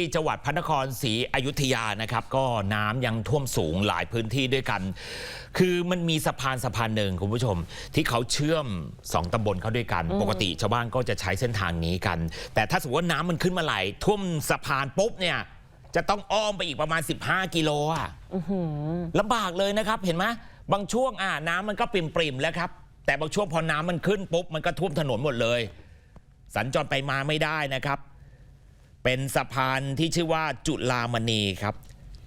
ที่จังหวัดพระนครศรีอยุธยานะครับ ก็น้ำยังท่วมสูงหลายพื้นที่ด้วยกัน คือมันมีสะพานสะพานหนึ่งคุณผู้ชม ที่เขาเชื่อมสองตำบลเข้าด้วยกัน ปกติชาวบ้านก็จะใช้เส้นทางนี้กัน แต่ถ้าสมมติว่าน้ำมันขึ้นมาไหลท่วมสะพานปุ๊บเนี่ยจะต้องอ้อมไปอีกประมาณ 15 กิโลอะลำบากเลยนะครับเห็นไหมบางช่วงอ่าน้ำมันก็ปริมๆแล้วครับ แต่บางช่วงพอน้ำมันขึ้นปุ๊บมันก็ท่วมถนนหมดเลย สัญจรไปมาไม่ได้นะครับ เป็นสะพานที่ชื่อว่าจุลามณีครับ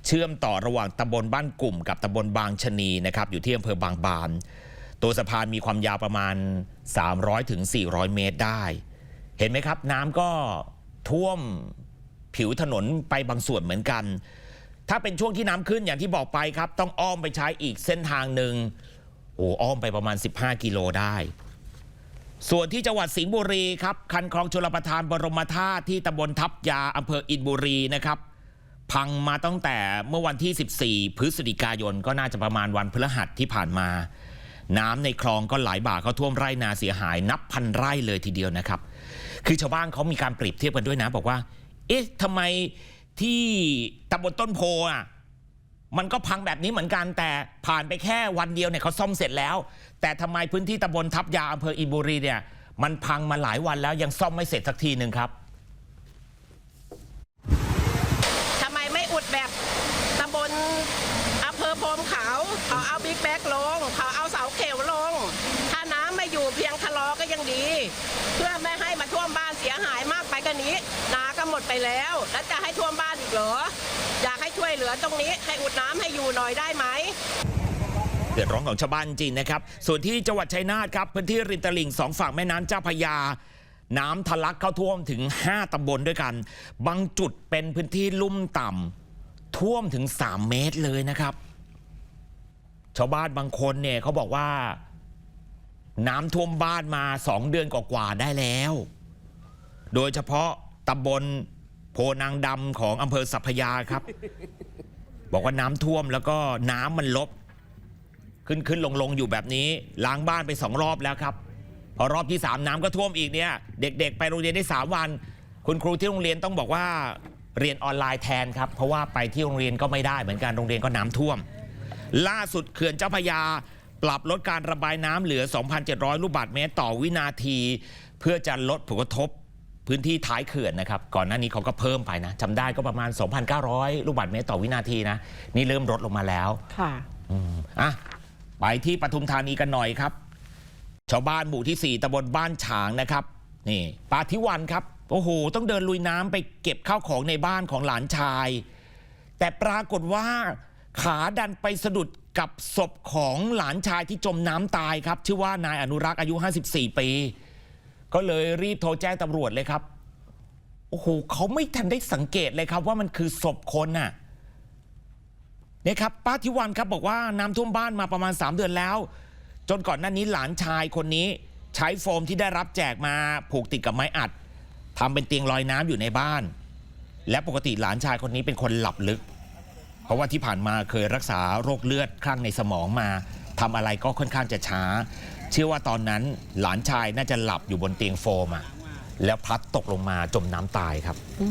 เชื่อมต่อระหว่างตำบลบ้านกลุ่ม กับตำบลบางชะนีนะครับ อยู่ที่อำเภอบางบาน ตัวสะพานมีความยาวประมาณ 300ถึง400 เมตรได้ เห็นไหมครับ น้ำก็ท่วมผิวถนนไปบางส่วนเหมือนกัน ถ้าเป็นช่วงที่น้ำขึ้นอย่างที่บอกไปครับ ต้องอ้อมไปใช้อีกเส้นทางหนึ่งโอ้อ้อมไปประมาณ 15 กิโลได้ ส่วนที่จังหวัดสิงห์บุรีครับ คันคลองชลประทานบรมธาตุที่ตำบลทับยาอำเภออินบุรีนะครับ พังมาตั้งแต่เมื่อวันที่ 14 พฤศจิกายนก็น่าจะประมาณวันพฤหัสที่ผ่านมา น้ำในคลองก็ไหลบ่าเข้าท่วมไร่นาเสียหายนับพันไร่เลยทีเดียวนะครับ คือชาวบ้านเขามีการเปรียบเทียบกันด้วยนะ บอกว่า เอ๊ะทำไมที่ตำบลต้นโพอะ มันก็พังแบบนี้เหมือนกันแต่ผ่านไปแค่วันเดียวเนี่ยเขาซ่อมเสร็จแล้ว แต่ทำไมพื้นที่ตำบลทับยาอำเภออินบุรีเนี่ยมันพังมาหลายวันแล้วยังซ่อมไม่เสร็จสักทีหนึ่งครับทำไมไม่อุดแบบตำบลอำเภอโพมขาวเขาเอาบิ๊กแบกลงเขาเอาเสาเข็วลง ถ้าน้ำไม่อยู่เพียงทะลอก็ยังดี เพื่อไม่ให้มาท่วมบ้านเสียหายมากไปกว่านี้ นาก็หมดไปแล้ว แล้วจะให้ท่วมบ้านอีกเหรอ อยากให้ช่วยเหลือตรงนี้ให้อุดน้ำให้อยู่หน่อยได้ไหม เดือดร้อนของชาวบ้านจริงนะครับ ส่วนที่จังหวัดชัยนาทครับพื้นที่ริมตลิ่งสองฝั่งแม่น้ำเจ้าพระยา น้ำทะลักเข้าท่วมถึง 5ตำบลด้วยกัน บางจุดเป็นพื้นที่ลุ่มต่ำท่วมถึง 3 เมตรเลยนะครับ ชาวบ้านบางคนเนี่ยเขาบอกว่า น้ำท่วมบ้านมา 2 เดือนกว่าๆได้แล้ว โดยเฉพาะตำบล โพนางดำของอำเภอสัพพยาครับ บอกว่าน้ำท่วมแล้วก็น้ำมันลบ ขึ้นขึ้นลงลงอยู่แบบนี้ ล้างบ้านไปสองรอบแล้วครับ พอรอบที่สามน้ำก็ท่วมอีกเนี่ย เด็ก ๆ ไปโรงเรียนได้สามวัน คุณครูที่โรงเรียนต้องบอกว่าเรียนออนไลน์แทนครับ เพราะว่าไปที่โรงเรียนก็ไม่ได้เหมือนกันโรงเรียนก็น้ำท่วม ล่าสุดเขื่อนเจ้าพยา ปรับลดการระบายน้ำเหลือ 2,700 ลูกบาศก์เมตรต่อวินาที เพื่อจะลดผลกระทบ พื้นที่ท้ายเขื่อนนะครับ ก่อนหน้านี้เขาก็เพิ่มไปนะจำได้ก็ประมาณ 2,900 ลูกบาศก์เมตรต่อวินาทีนะ นี่เริ่มลดลงมาแล้วค่ะอืมอะไปที่ปทุมธานีกันหน่อยครับ ชาวบ้านหมู่ที่ 4ตำบลบ้านฉางนะครับ นี่ปาทิวันครับ โอ้โห ต้องเดินลุยน้ำไปเก็บข้าวของในบ้านของหลานชาย แต่ปรากฏว่าขาดันไปสะดุดกับศพของหลานชายที่จมน้ำตายครับ ชื่อว่านายอนุรักษ์อายุ 54 ปี ก็เลยรีบโทรแจ้งตำรวจเลยครับโอ้โหเขาไม่ทันได้สังเกตเลยครับ ว่ามันคือศพคนน่ะเนี่ยครับป้าทิวันครับบอกว่าน้ำท่วมบ้านมาประมาณ 3 เดือนแล้ว จนก่อนหน้านี้หลานชายคนนี้ ใช้โฟมที่ได้รับแจกมาผูกติดกับไม้อัดทำเป็นเตียงลอยน้ำอยู่ในบ้าน และปกติหลานชายคนนี้เป็นคนหลับลึก เพราะว่าที่ผ่านมาเคยรักษาโรคเลือดคลั่งในสมองมา ทำอะไรก็ค่อนข้างจะช้า เชื่อว่าตอนนั้นหลานชายน่าจะหลับอยู่บนเตียงโฟมอะแล้วพลัดตกลงมาจมน้ำตายครับ